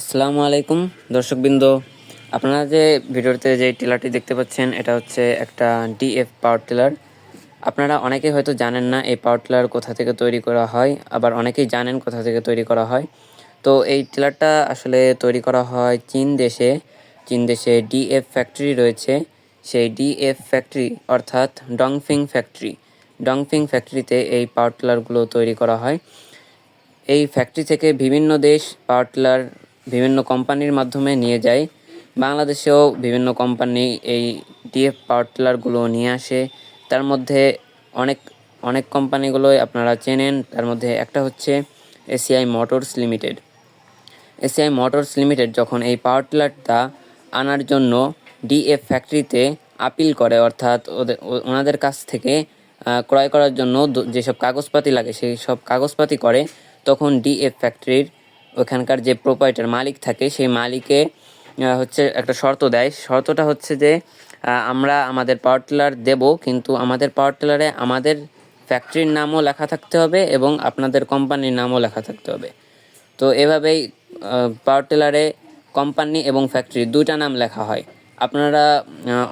আসসালামু আলাইকুম, দর্শকবৃন্দ। আপনারা যে ভিডিওতে যে টিলারটি দেখতে পাচ্ছেন, এটা হচ্ছে একটা ডিএফ পাওয়ার টিলার। আপনারা অনেকেই হয়তো জানেন না এই পাওয়ার টিলার কোথা থেকে তৈরি করা হয়, আবার অনেকেই জানেন কোথা থেকে তৈরি করা হয়। তো এই টিলারটা আসলে তৈরি করা হয় চীন দেশে। চীন দেশে ডিএফ ফ্যাক্টরি রয়েছে। সেই ডিএফ ফ্যাক্টরি, অর্থাৎ ডংফিং ফ্যাক্টরি। ডংফিং ফ্যাক্টরিতে এই পাওয়ার টিলারগুলো তৈরি করা হয়। এই ফ্যাক্টরি থেকে বিভিন্ন দেশ পাওয়ার টিলার বিভিন্ন কোম্পানির মাধ্যমে নিয়ে যায়। বাংলাদেশেও বিভিন্ন কোম্পানি এই ডিএফ পাওয়ার টিলারগুলো নিয়ে আসে। তার মধ্যে অনেক অনেক কোম্পানিগুলোই আপনারা চেনেন। তার মধ্যে একটা হচ্ছে ACI motors limited ACI motors limited যখন এই পাওয়ার টিলারটা আনার জন্য ডিএফ ফ্যাক্টরিতে আপিল করে, অর্থাৎ ওদের ওনাদের কাছ থেকে ক্রয় করার জন্য যেসব কাগজপাতি লাগে, সেই সব কাগজপাতি করে, তখন ডিএফ ফ্যাক্টরির ওখানকার যে প্রোপাইটার মালিক থাকে, সেই মালিকে হচ্ছে একটা শর্ত দেয়। শর্তটা হচ্ছে যে আমরা আমাদের পাওয়ার টিলার দেবো, কিন্তু আমাদের পাওয়ার টিলারে আমাদের ফ্যাক্টরির নামও লেখা থাকতে হবে এবং আপনাদের কোম্পানির নামও লেখা থাকতে হবে। তো এভাবেই পাওয়ার টিলারে কোম্পানি এবং ফ্যাক্টরি দুইটা নাম লেখা হয়। আপনারা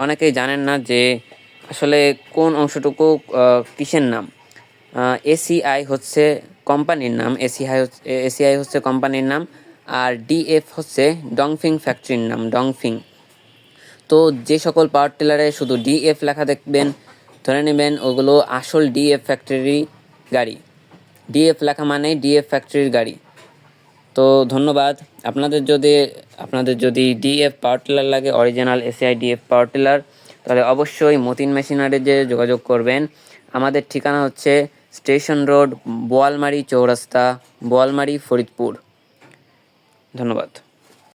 অনেকেই জানেন না যে আসলে কোন অংশটুকু কিসের নাম। এসিআই হচ্ছে কোম্পানির নাম এসিআই এসিআই হচ্ছে কোম্পানির নাম, আর ডিএফ হচ্ছে ডংফিং ফ্যাক্টরির নাম ডংফিং তো যে সকল পাওয়ার টিলারে শুধু ডিএফ লেখা দেখবেন, ধরে নেবেন ওগুলো আসল ডিএফ ফ্যাক্টরি গাড়ি। ডিএফ লেখা মানে ডিএফ ফ্যাক্টরির গাড়ি। তো ধন্যবাদ। আপনাদের যদি আপনাদের যদি ডিএফ পাওয়ার টিলার লাগে original ACI DF power tiller তাহলে অবশ্যই মতিন মেশিনারিতে যোগাযোগ করবেন। আমাদের ঠিকানা হচ্ছে স্টেশন রোড বোয়ালমারি চৌরাস্তা বোয়ালমারি ফরিদপুর। ধন্যবাদ।